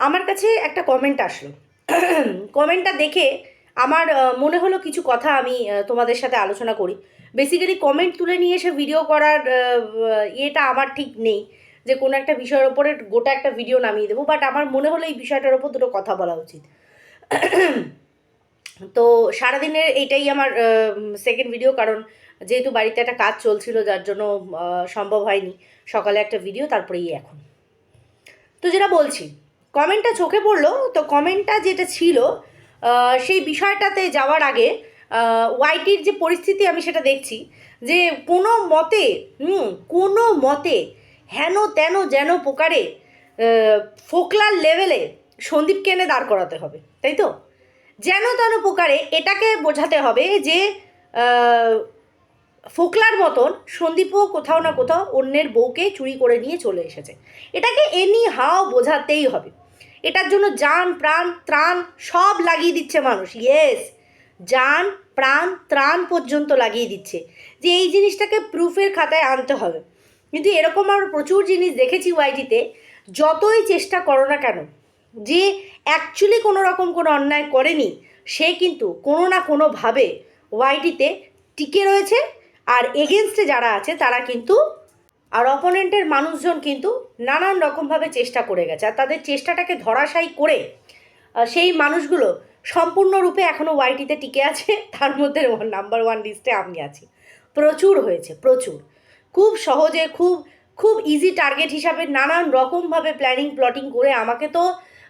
আমার কাছে একটা কমেন্ট আসলো। কমেন্টটা দেখে আমার মনে হলো কিছু কথা আমি তোমাদের সাথে আলোচনা করি। বেসিক্যালি কমেন্ট তুলে নিয়ে এসে ভিডিও করার ইয়েটা আমার ঠিক নেই যে কোনো একটা বিষয়ের ওপরে গোটা একটা ভিডিও নামিয়ে দেবো বাট আমার মনে হলো এই বিষয়টার ওপর দুটো কথা বলা উচিত। তো সারাদিনের এইটাই আমার সেকেন্ড ভিডিও কারণ যেহেতু বাড়িতে একটা কাজ চলছিল, যার জন্য সম্ভব হয়নি সকালে একটা ভিডিও তারপরেই এখন। তো যেটা বলছি কমেন্টটা চোখে পড়ল, তো কমেন্টটা যেটা ছিল সেই বিষয়টাতে যাওয়ার আগে ওয়াইটির যে পরিস্থিতি আমি সেটা দেখছি, যে কোনো মতে, হুম, কোনো মতে হেন তেন যেন প্রকারে ফোকলার লেভেলে সন্দীপকে এনে দাঁড় করাতে হবে, তাই তো? যেন তেন প্রকারে এটাকে বোঝাতে হবে যে ফোকলার মতন সন্দীপও কোথাও না কোথাও অন্যের বউকে চুরি করে নিয়ে চলে এসেছে। এটাকে এনি হাও বোঝাতেই হবে। এটার জন্য যান, প্রাণ, ত্রাণ সব লাগিয়ে দিচ্ছে মানুষ। ইয়েস যান, প্রাণ, ত্রাণ পর্যন্ত লাগিয়ে দিচ্ছে। যে এই জিনিসটাকে প্রুফের খাতায় আনতে হবে। কিন্তু এরকম আমরা প্রচুর জিনিস দেখেছি ওয়াইটিতে যতই চেষ্টা করো না কেন, যে অ্যাকচুয়ালি কোনো রকম কোনো অন্যায় করেনি, সে কিন্তু কোনো না কোনোভাবে ওয়াইটিতে টিকে রয়েছে আর এগেনস্টে যারা আছে, তারা কিন্তু আর অপোনেন্টের মানুষজন কিন্তু নানান রকমভাবে চেষ্টা করে গেছে। আর তাদের চেষ্টাটাকে ধরাশায়ী করে সেই মানুষগুলো সম্পূর্ণরূপে এখনও ওয়াইটিতে টিকে আছে। তার মধ্যে নাম্বার ওয়ান লিস্টে আমি আছি। প্রচুর হয়েছে, প্রচুর। খুব সহজে, খুব খুব ইজি টার্গেট হিসাবে নানান রকমভাবে প্ল্যানিং প্লটিং করে আমাকে তো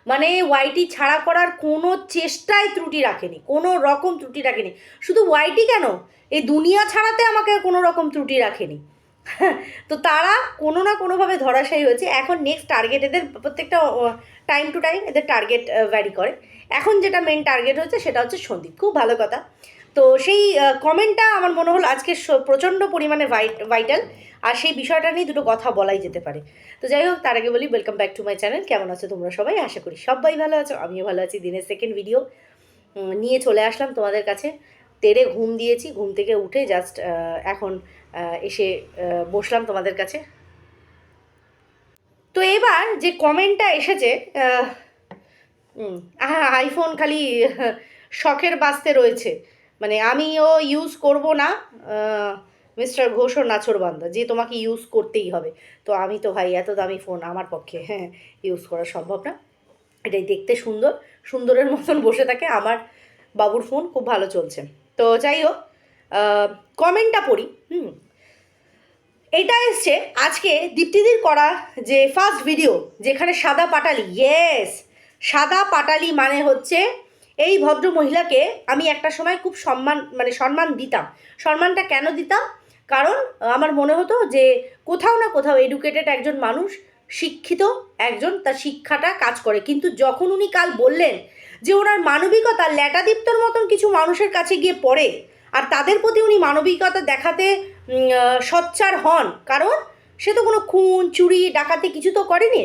মানে ওয়াইটি ছাড়া করার কোনো চেষ্টায় ত্রুটি রাখেনি, কোনো রকম ত্রুটি রাখেনি। শুধু ওয়াইটি কেন? এই দুনিয়া ছাড়াতে আমাকে কোনো রকম ত্রুটি রাখেনি। তো তারা কোনো না কোনোভাবে ধরাশায়ী হয়েছে। এখন নেক্সট টার্গেট এদের প্রত্যেকটা টাইম টু টাইম এদের টার্গেট ভ্যারি করে। এখন যেটা মেন টার্গেট হচ্ছে সেটা হচ্ছে সন্দীপ। খুব ভালো কথা। তো সেই কমেন্টটা আমার মনে হলো আজকে প্রচণ্ড পরিমাণে ভাইটাল আর সেই বিষয়টা নিয়ে দুটো কথা বলাই যেতে পারে। তো যাই হোক, তার আগে বলি welcome back to my channel কেমন আছো তোমরা সবাই? আশা করি সবাই ভালো আছো, আমিও ভালো আছি। দিনের সেকেন্ড ভিডিও নিয়ে চলে আসলাম তোমাদের কাছে। তেরে ঘুম দিয়েছি, ঘুম থেকে উঠে জাস্ট এখন এসে বসলাম তোমাদের কাছে। তো এবার যে কমেন্টটা এসেছে আইফোন খালি শখের বাস্তে রয়েছে। মানে আমিও ইউজ করব না মিস্টার ঘোষ ও নাছরবান্দা যে তোমাকে ইউজ করতেই হবে। তো আমি তো ভাই এত দামি ফোন আমার পক্ষে হ্যাঁ ইউজ করা সম্ভব না। এটাই দেখতে সুন্দর, সুন্দরের মতন বসে থাকে আমার বাবুর ফোন খুব ভালো চলছে। তো যাই হোক কমেন্টটা পড়ি, হুম। এটা এসছে, আজকে দীপ্তিদির করা যে ফার্স্ট ভিডিও যেখানে সাদা পাটালি ইয়েস সাদা পাটালি মানে হচ্ছে এই ভদ্র মহিলাকে আমি একটা সময় খুব সম্মান মানে সম্মান দিতাম। সম্মানটা কেন দিতাম? কারণ আমার মনে হতো যে কোথাও না কোথাও এডুকেটেড একজন মানুষ, শিক্ষিত একজন তার শিক্ষাটা কাজ করে। কিন্তু যখন উনি কাল বললেন যে ওনার মানবিকতা ল্যাটাদীপ্তর মতন কিছু মানুষের কাছে গিয়ে পড়ে, আর তাদের প্রতি উনি মানবিকতা দেখাতে সোচ্চার হন, কারণ সে তো কোনো খুন, চুরি, ডাকাতি কিছু তো করেনি,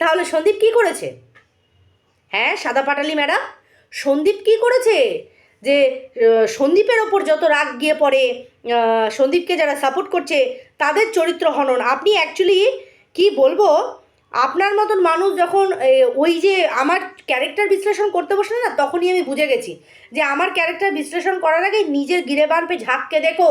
তাহলে সন্দীপ কি করেছে? হ্যাঁ সাদা পাটালি ম্যাডাম? সন্দীপ কি করেছে? যে সন্দীপের ওপর যত রাগ গিয়ে পড়ে সন্দীপকে যারা সাপোর্ট করছে, তাদের চরিত্র হনন। আপনি অ্যাকচুয়ালি কি বলব? আপনার মতন মানুষ যখন ওই যে আমার ক্যারেক্টার বিশ্লেষণ করতে বসে না, তখনই আমি বুঝে গেছি যে, আমার ক্যারেক্টার বিশ্লেষণ করার আগে নিজের গিরে বানপে ঝাঁককে দেখো।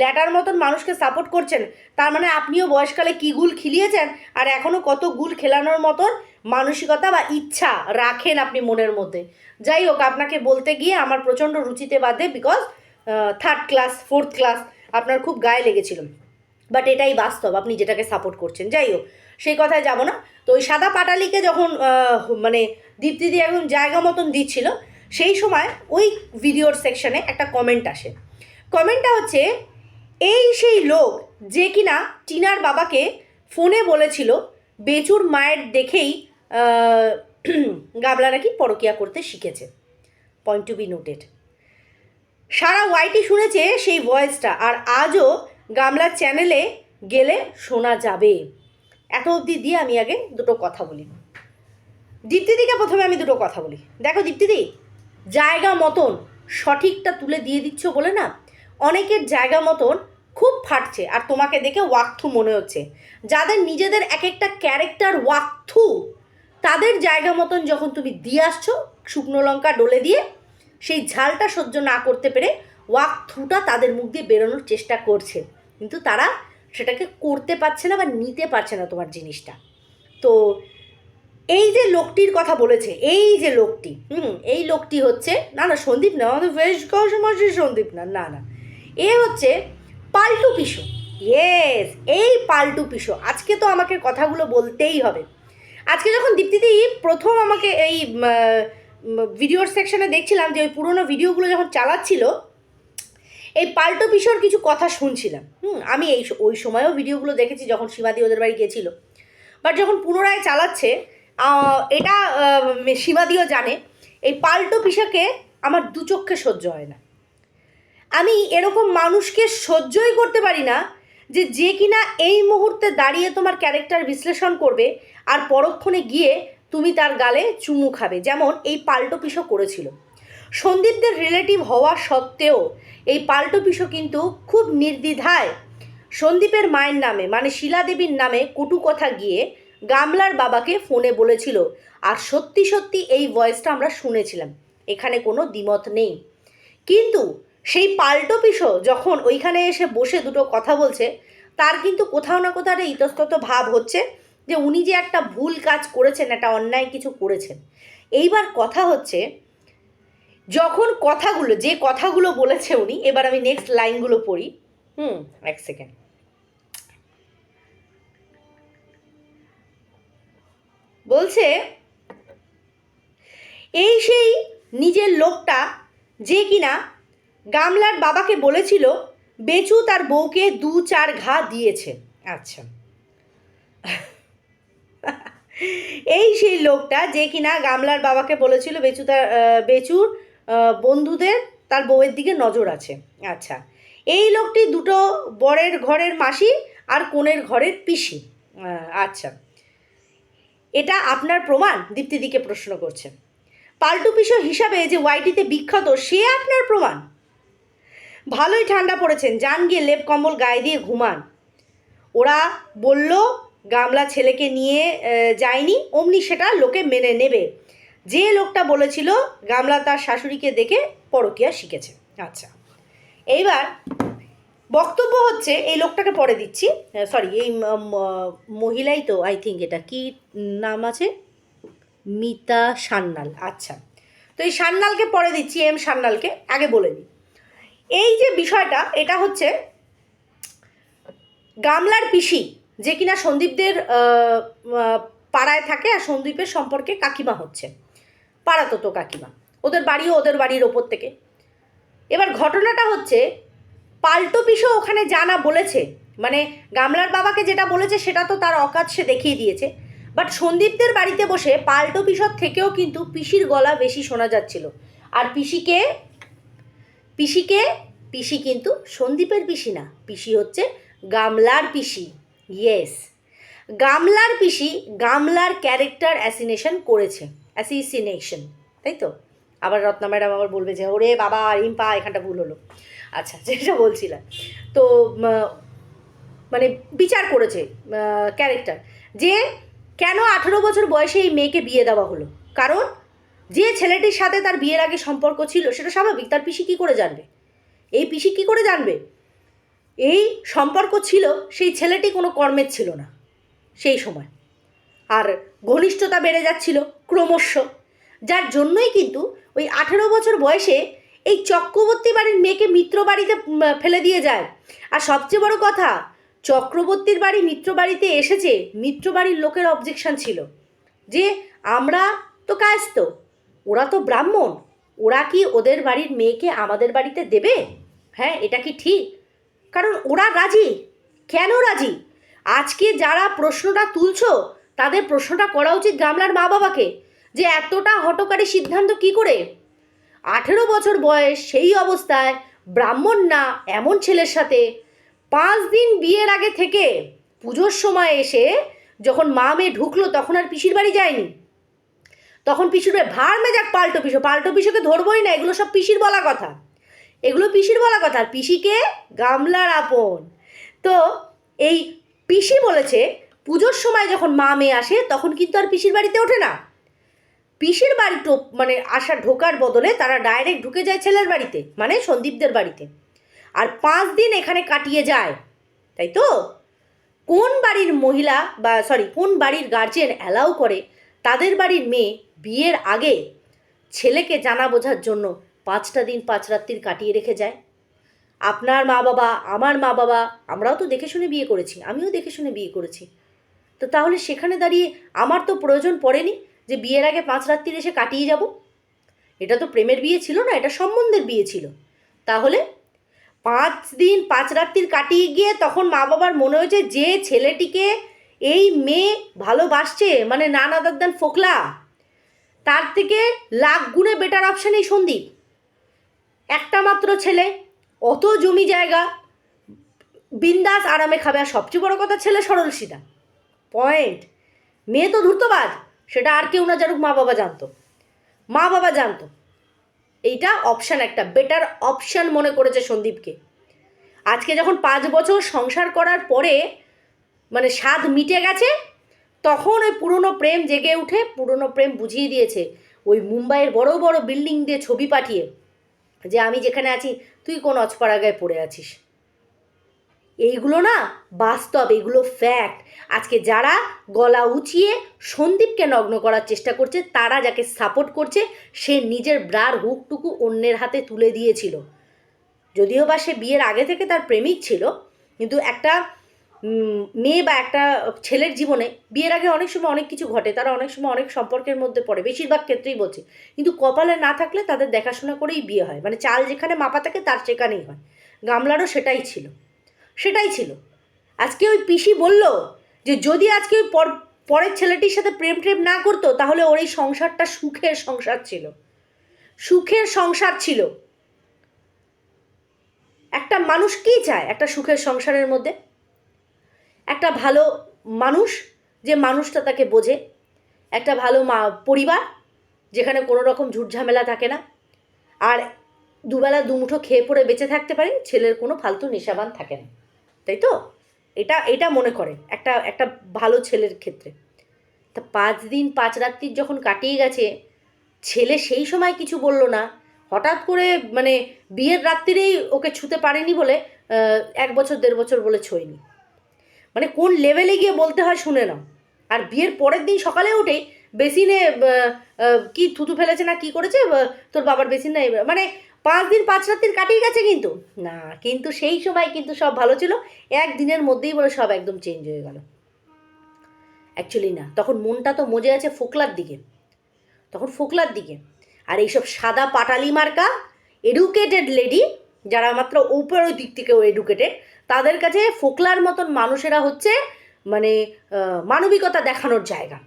ল্যাটার মতন মানুষকে সাপোর্ট করছেন, তার মানে আপনিও বয়সকালে কী গুল খিলিয়েছেন? আর এখনও কত গুল খেলানোর মতন মানসিকতা বা ইচ্ছা রাখেন আপনি মনের মধ্যে? যাই হোক, আপনাকে বলতে গিয়ে আমার প্রচণ্ড রুচিতে বাদে because third class fourth class আপনার খুব গায়ে লেগেছিল। বাট এটাই বাস্তব, আপনি যেটাকে সাপোর্ট করছেন। যাই হোক, সেই কথায় যাব না। তো ওই সাদা পাটালিকে যখন মানে দীপ্তিদি একদম জায়গা মতন দিচ্ছিল, সেই সময় ওই ভিডিওর সেকশনে একটা কমেন্ট আসে। কমেন্টটা হচ্ছে এই সেই লোক যে কিনা টিনার বাবাকে ফোনে বলেছিল বেচুর মায়ের দেখেই গাবলা নাকি পরকিয়া করতে শিখেছে। পয়েন্ট টু বি নোটেড সারা ওয়াইটি শুনেছে সেই ভয়েসটা আর আজও গামলার চ্যানেলে গেলে শোনা যাবে। এত অবধি দিয়ে আমি আগে দুটো কথা বলি। দীপ্তিদিকে প্রথমে আমি দুটো কথা বলি। দেখো দীপ্তিদি, জায়গা মতন সঠিকটা তুলে দিয়ে দিচ্ছ বলে না? অনেকের জায়গা মতন খুব ফাটছে আর তোমাকে দেখে ওয়াক্থু মনে হচ্ছে। যাদের নিজেদের এক একটা ক্যারেক্টার ওয়াক্থু, তাদের জায়গা মতন যখন তুমি দিয়ে আসছো শুকনো লঙ্কা ডলে দিয়ে, সেই ঝালটা সহ্য না করতে পেরে ওয়াক থ্রুটা তাদের মুখ দিয়ে বেরোনোর চেষ্টা করছে। কিন্তু তারা সেটাকে করতে পারছে না বা নিতে পারছে না তোমার জিনিসটা। তো এই যে লোকটির কথা বলেছে, এই যে লোকটি, হুম, এই লোকটি হচ্ছে, না না, সন্দীপ না, আমাদের বেশ কৌশমাসী সন্দীপ না না না। এ হচ্ছে পাল্টু পিসো। ইয়েস এই পাল্টু পিসো। আজকে তো আমাকে কথাগুলো বলতেই হবে। আজকে যখন দীপ্তিদি প্রথম আমাকে এই ভিডিওর সেকশনে দেখছিলাম যে ওই পুরোনো ভিডিওগুলো যখন চালাচ্ছিল, এই পাল্টো পিসোর কিছু কথা শুনছিলাম। হুম, আমি এই ওই সময়ও ভিডিওগুলো দেখেছি যখন সীমাদি ওদের বাড়ি গেছিল বাট যখন পুনরায় চালাচ্ছে এটা সীমাদিও জানে, এই পাল্টো পিসাকে আমার দু চক্ষে সহ্য হয় না। আমি এরকম মানুষকে সহ্যই করতে পারি না যে যে কিনা এই মুহূর্তে দাঁড়িয়ে তোমার ক্যারেক্টার বিশ্লেষণ করবে আর পরক্ষণে গিয়ে তুমি তার গালে চুমু খাবে, যেমন এই পাল্টো পিসো করেছিল। সন্দীপদের রিলেটিভ হওয়া সত্ত্বেও এই পাল্টো পিসো কিন্তু খুব নির্দ্বিধায় সন্দীপের মায়ের নামে মানে শিলাদেবীর নামে কটু কথা গিয়ে গামলার বাবাকে ফোনে বলেছিল। আর সত্যি সত্যি এই ভয়েসটা আমরা শুনেছিলাম। এখানে কোনো দ্বিমত নেই। কিন্তু সেই পাল্টো পিসো যখন ওইখানে এসে বসে দুটো কথা বলছে, তার কিন্তু কোথাও না কোথাও একটা ইতস্তত ভাব হচ্ছে যে উনি যে একটা ভুল কাজ করেছেন, একটা অন্যায় কিছু করেছেন। এইবার কথা হচ্ছে, যখন কথাগুলো, যে কথাগুলো বলেছে উনি, এবার আমি নেক্সট লাইনগুলো পড়ি। হুম, এক সেকেন্ড বলছে, এই সেই নিজের লোকটা যে কিনা গামলার বাবাকে বলেছিল, বেচু তার বউকে দু চার ঘা দিয়েছে। আচ্ছা। এই সেই লোকটা যে কিনা গামলার বাবাকে বলেছিল, বেচু তার বেচুর বন্ধুদের তার বউয়ের দিকে নজর আছে। আচ্ছা। এই লোকটি দুটো বরের ঘরের মাসি আর কোণের ঘরের পিসি। আচ্ছা। এটা আপনার প্রমাণ? দীপ্তিদিকে প্রশ্ন করছে। পাল্টু পিসো হিসাবে যে ওয়াইটিতে বিখ্যাত, সে আপনার প্রমাণ? ভালোই ঠান্ডা পড়েছেন। যান গিয়ে লেপ কম্বল গায়ে দিয়ে ঘুমান। ওরা বলল, গামলা ছেলেকে নিয়ে যায়নি অমনি সেটা লোকে মেনে নেবে। যে লোকটা বলেছিল, গামলা তার শাশুড়িকে দেখে পরকিয়া শিখেছে। আচ্ছা। এইবার বক্তব্য হচ্ছে, এই লোকটাকে পরে দিচ্ছি। সরি এই মহিলাই তো আই থিঙ্ক এটা কি নাম আছে? মিতা সান্যাল। আচ্ছা। তো এই সান্যালকে পরে দিচ্ছি, এম সান্যালকে। আগে বলে দিই। এই যে বিষয়টা, এটা হচ্ছে গামলার পিসি যে কিনা সন্দীপদের পাড়ায় থাকে আর সন্দীপের সম্পর্কে কাকিমা হচ্ছে। পাড়াতো তো কাকিমা। ওদের বাড়িও ওদের বাড়ির ওপর থেকে। এবার ঘটনাটা হচ্ছে, পাল্টো পিসো ওখানে জানা বলেছে মানে গামলার বাবাকে যেটা বলেছে সেটা তো তার অকাজ সে দেখিয়ে দিয়েছে, বাট সন্দীপদের বাড়িতে বসে পাল্টো পিসর থেকেও কিন্তু পিসির গলা বেশি শোনা যাচ্ছিল। আর পিসিকে পিসিকে? পিসি কিন্তু সন্দীপের পিসি না। পিসি হচ্ছে গামলার পিসি। ইয়েস গামলার পিসি গামলার ক্যারেক্টার অ্যাসিনেশন করেছে। অ্যাসিসিনেশন তাই তো? আবার রত্না ম্যাডাম আবার বলবে যে, ওরে বাবা, রিম্পা, এখানটা ভুল হলো। আচ্ছা যেটা বলছিলাম। তো মানে বিচার করেছে ক্যারেক্টার যে কেন আঠেরো বছর বয়সে এই মেয়েকে বিয়ে দেওয়া হলো? কারণ যে ছেলেটির সাথে তার বিয়ের আগে সম্পর্ক ছিল, সেটা স্বাভাবিক। তার পিসি কী করে জানবে? এই পিসি কী করে জানবে? এই সম্পর্ক ছিল, সেই ছেলেটি কোনো কর্মের ছিল না, সেই সময়। আর ঘনিষ্ঠতা বেড়ে যাচ্ছিল ক্রমশ, যার জন্যই কিন্তু ওই আঠেরো বছর বয়সে এই চক্রবর্তী বাড়ির মেয়েকে মিত্র বাড়িতে ফেলে দিয়ে যায়। আর সবচেয়ে বড় কথা, চক্রবর্তীর বাড়ি মিত্র বাড়িতে এসেছে, মিত্র বাড়ির লোকের অবজেকশন ছিল যে, আমরা তো কায়স্ত ওরা তো ব্রাহ্মণ। ওরা কি ওদের বাড়ির মেয়েকে আমাদের বাড়িতে দেবে? হ্যাঁ এটা কি ঠিক? কারণ ওরা রাজি। কেন রাজি? আজকে যারা প্রশ্নটা তুলছ, তাদের প্রশ্নটা করা উচিত গামলার মা বাবাকে যে এতটা হটকারী সিদ্ধান্ত কি করে? আঠেরো বছর বয়স, সেই অবস্থায় ব্রাহ্মণ না, এমন ছেলের সাথে। পাঁচ দিন বিয়ের আগে থেকে পুজোর সময় এসে যখন মা মেয়ে ঢুকলো, তখন আর পিসির বাড়ি যায়নি। তখন পিসির ভার মেজাক পাল্টো পিসো, পাল্টো পিসোকে ধরবোই না, এগুলো সব পিসির বলা কথা। এগুলো পিসির বলা কথা, আর পিসিকে গামলার আপন। তো এই পিসি বলেছে, পুজোর সময় যখন মা মেয়ে আসে, তখন কিন্তু আর পিসির বাড়িতে ওঠে না। পিসির বাড়ি টো মানে আসা ঢোকার বদলে তারা ডাইরেক্ট ঢুকে যায় ছেলের বাড়িতে মানে সন্দীপদের বাড়িতে। আর পাঁচ দিন এখানে কাটিয়ে যায়, তাই তো? কোন বাড়ির মহিলা বা সরি কোন বাড়ির গার্জেন অ্যালাউ করে তাদের বাড়ির মেয়ে বিয়ের আগে ছেলেকে জানা বোঝার জন্য পাঁচটা দিন পাঁচ রাত্রির কাটিয়ে রেখে যায়। আপনার মা বাবা, আমার মা বাবা, আমরাও তো দেখে শুনে বিয়ে করেছি, আমিও দেখে শুনে বিয়ে করেছি। তো তাহলে সেখানে দাঁড়িয়ে আমার তো প্রয়োজন পড়েনি যে বিয়ের আগে পাঁচ রাত্রির এসে কাটিয়ে যাব। এটা তো প্রেমের বিয়ে ছিল না, এটা সম্বন্ধের বিয়ে ছিল। তাহলে পাঁচ দিন পাঁচ রাত্রির কাটিয়ে গিয়ে তখন মা বাবার মনে হয়েছে যে ছেলেটিকে এই মেয়ে ভালোবাসছে মানে নানা দাদান ফোকলা। তার থেকে লাখ গুণে বেটার অপশান এই সন্দীপ। একটা মাত্র ছেলে, অত জমি জায়গা, বিন্দাস আরামে খাবে। আর সবচেয়ে বড় কথা, ছেলে সরল সিধা পয়েন্ট মেয়ে তো ধূর্তবাজ, সেটা আর কেউ না জানুক, মা বাবা জানতো। মা বাবা জানতো। এইটা অপশান একটা বেটার অপশান মনে করেছে সন্দীপকে। আজকে যখন পাঁচ বছর সংসার করার পরে মানে স্বাদ মিটে গেছে তখন ওই পুরনো প্রেম জেগে উঠে, পুরনো প্রেম বুঝিয়ে দিয়েছে। ওই মুম্বাইয়ের বড় বড় বিল্ডিং দিয়ে ছবি পাঠিয়ে, যে আমি যেখানে আছি, তুই কোন অচপাড়াগায় পড়ে আছিস? এইগুলো না বাস্তব এগুলো ফ্যাক্ট আজকে যারা গলা উঁচিয়ে সন্দীপকে নগ্ন করার চেষ্টা করছে, তারা যাকে সাপোর্ট করছে, সে নিজের ব্রার হুকটুকু অন্যের হাতে তুলে দিয়েছিল। যদিও বা সে বিয়ের আগে থেকে তার প্রেমিক ছিল, কিন্তু একটা মেয়ে বা একটা ছেলের জীবনে বিয়ের আগে অনেক সময় অনেক কিছু ঘটে, তারা অনেক সময় অনেক সম্পর্কের মধ্যে পড়ে, বেশিরভাগ ক্ষেত্রেই বলছে। কিন্তু কপালে না থাকলে তাদের দেখাশোনা করেই বিয়ে হয়। মানে চাল যেখানে মাপা থাকে তার সেখানেই হয়। গামলারও সেটাই ছিল। সেটাই ছিল। আজকে ওই পিসি বলল যে, যদি আজকে ওই পর, পরের ছেলেটির সাথে প্রেম প্রেম না করতো, তাহলে ওর এই সংসারটা সুখের সংসার ছিল। সুখের সংসার ছিল। একটা মানুষ কী চায় একটা সুখের সংসারের মধ্যে? একটা ভালো মানুষ যে মানুষটা তাকে বোঝে, একটা ভালো মা, পরিবার যেখানে কোনো রকম ঝুটঝামেলা থাকে না, আর দুবেলা দুমুঠো খেয়ে পড়ে বেঁচে থাকতে পারে, ছেলের কোনো ফালতু নেশাবান থাকে না। তাই তো? এটা এটা মনে করে একটা একটা ভালো ছেলের ক্ষেত্রে। তা পাঁচ দিন, পাঁচ রাত্রির যখন কাটিয়ে গেছে, ছেলে সেই সময় কিছু বলল না। হঠাৎ করে মানে বিয়ের রাত্রিরেই ওকে ছুতে পারেনি বলে এক বছর, দেড় বছর বলে ছোয়নি। মানে কোন লেভেলে গিয়ে বলতে হয় শুনে নাও। আর বিয়ের পরের দিন সকালে উঠে বেসিনে কি থুতু ফেলেছে না কি করেছে তোর বাবার বেসিন নাই মানে পাঁচ দিন, পাঁচ রাত্রির কাটিয়ে গেছে কিন্তু। না, কিন্তু সেই সময় কিন্তু সব ভালো ছিল। একদিনের মধ্যেই বলে সব একদম চেঞ্জ হয়ে গেল। অ্যাকচুয়ালি না, তখন মনটা তো মজে আছে ফোকলার দিকে। তখন ফোকলার দিকে। আর এইসব সাদা পাটালি মার্কা এডুকেটেড লেডি যারা মাত্র উপরের দিক থেকেও এডুকেটেড তাদের কাছে ফোকলার মতন মানুষেরা হচ্ছে মানে মানবিকতা দেখানোর জায়গা।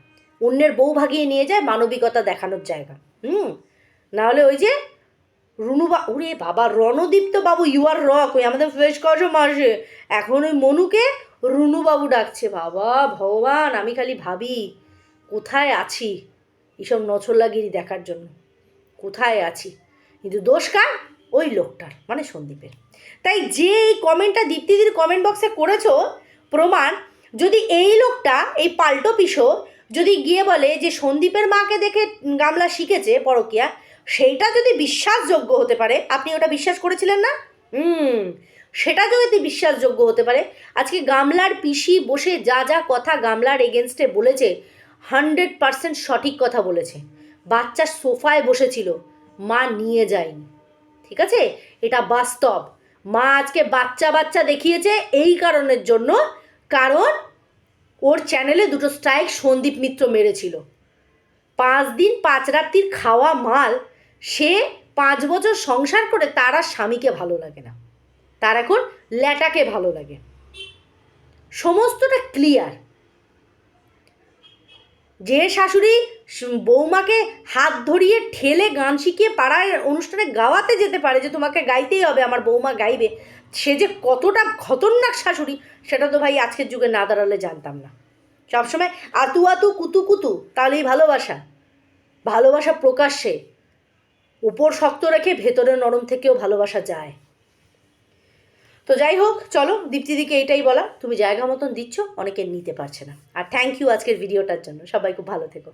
অন্যের বউ ভাগিয়ে নিয়ে যায়, মানবিকতা দেখানোর জায়গা। হুম? নাহলে ওই যে রুনুবা ওরে বাবা, রণদীপ্ত বাবু ইউ আর রক ওই আমাদের ফেস কজ মাসে এখন ওই মনুকে রুনুবাবু ডাকছে। বাবা, ভগবান, আমি খালি ভাবি, কোথায় আছি? এইসব নছল্লাগিরি দেখার জন্য। কোথায় আছি? কিন্তু দোষ কার? ওই লোকটার মানে সন্দীপের। তাই যে এই কমেন্টটা দীপ্তিদির কমেন্ট বক্সে করেছ, প্রমাণ, যদি এই লোকটা, এই পাল্টো পিসো, যদি গিয়ে বলে যে সন্দীপের মাকে দেখে গামলা শিখেছে পরকিয়া, সেইটা যদি বিশ্বাসযোগ্য হতে পারে, আপনি ওটা বিশ্বাস করেছিলেন না? হুম, সেটা যদি বিশ্বাসযোগ্য হতে পারে, আজকে গামলার পিসি বসে যা যা কথা গামলার এগেনস্টে বলেছে হান্ড্রেড পারসেন্ট সঠিক কথা বলেছে। বাচ্চা সোফায় বসেছিল, মা নিয়ে যায়নি। ঠিক আছে? এটা বাস্তব। মা আজকে বাচ্চা বাচ্চা দেখিয়েছে এই কারণের জন্য, কারণ ওর চ্যানেলে দুটো স্ট্রাইক সন্দীপ মিত্র মেরেছিল। পাঁচ দিন পাঁচ রাত্রির খাওয়া মাল, সে পাঁচ বছর সংসার করে তার আর স্বামীকে ভালো লাগে না। তার এখন ল্যাটাকে ভালো লাগে। সমস্তটা ক্লিয়ার যে শাশুড়ি বৌমাকে হাত ধরিয়ে ঠেলে গান শিখিয়ে পাড়ায় অনুষ্ঠানে গাওয়াতে যেতে পারে যে তোমাকে গাইতেই হবে, আমার বৌমা গাইবে, সে যে কতটা খতরনাক শাশুড়ি সেটা তো ভাই আজকের যুগে না দাঁড়ালে জানতাম না। সবসময় আতু আতু, কুতু কুতু, তাহলেই ভালোবাসা। ভালোবাসা প্রকাশ্যে, উপর শক্ত রেখে ভেতরে নরম থেকেও ভালোবাসা যায়। তো যাই হোক, চলো, দীপ্তিদিকে এটাই বলা। তুমি জায়গা মতন দিচ্ছ, অনেকে নিতে পারছে না। আর থ্যাংক ইউ আজকের ভিডিওটার জন্য। সবাই খুব ভালো থেকো।